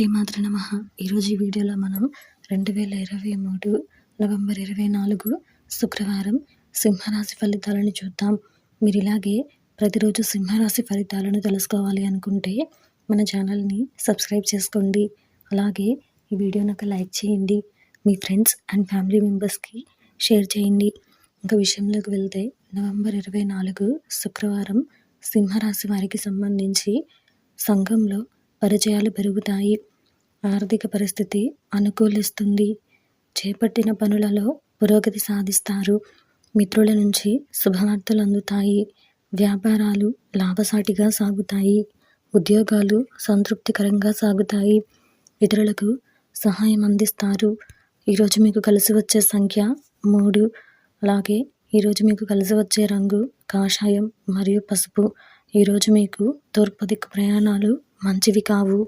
శ్రీమాతృ నమ. ఈరోజు ఈ వీడియోలో మనం రెండు వేల ఇరవై మూడు నవంబర్ ఇరవై నాలుగు శుక్రవారం సింహరాశి ఫలితాలను చూద్దాం. మీరు ఇలాగే ప్రతిరోజు సింహరాశి ఫలితాలను తెలుసుకోవాలి అనుకుంటే మన ఛానల్ని సబ్స్క్రైబ్ చేసుకోండి. అలాగే ఈ వీడియోని ఒక లైక్ చేయండి. మీ ఫ్రెండ్స్ అండ్ ఫ్యామిలీ మెంబర్స్కి షేర్ చేయండి. ఇంకా విషయంలోకి వెళ్తే నవంబర్ ఇరవై నాలుగు శుక్రవారం సింహరాశి వారికి సంబంధించి సంఘంలో పరిచయాలు పెరుగుతాయి. ఆర్థిక పరిస్థితి అనుకూలిస్తుంది. చేపట్టిన పనులలో పురోగతి సాధిస్తారు. మిత్రుల నుంచి శుభవార్తలు అందుతాయి. వ్యాపారాలు లాభసాటిగా సాగుతాయి. ఉద్యోగాలు సంతృప్తికరంగా సాగుతాయి. ఇతరులకు సహాయం అందిస్తారు. ఈరోజు మీకు కలిసి వచ్చే సంఖ్య మూడు. అలాగే ఈరోజు మీకు కలిసి వచ్చే రంగు కాషాయం మరియు పసుపు. ఈరోజు మీకు తూర్పు దిక్కు ప్రయాణాలు మంచివి కావు.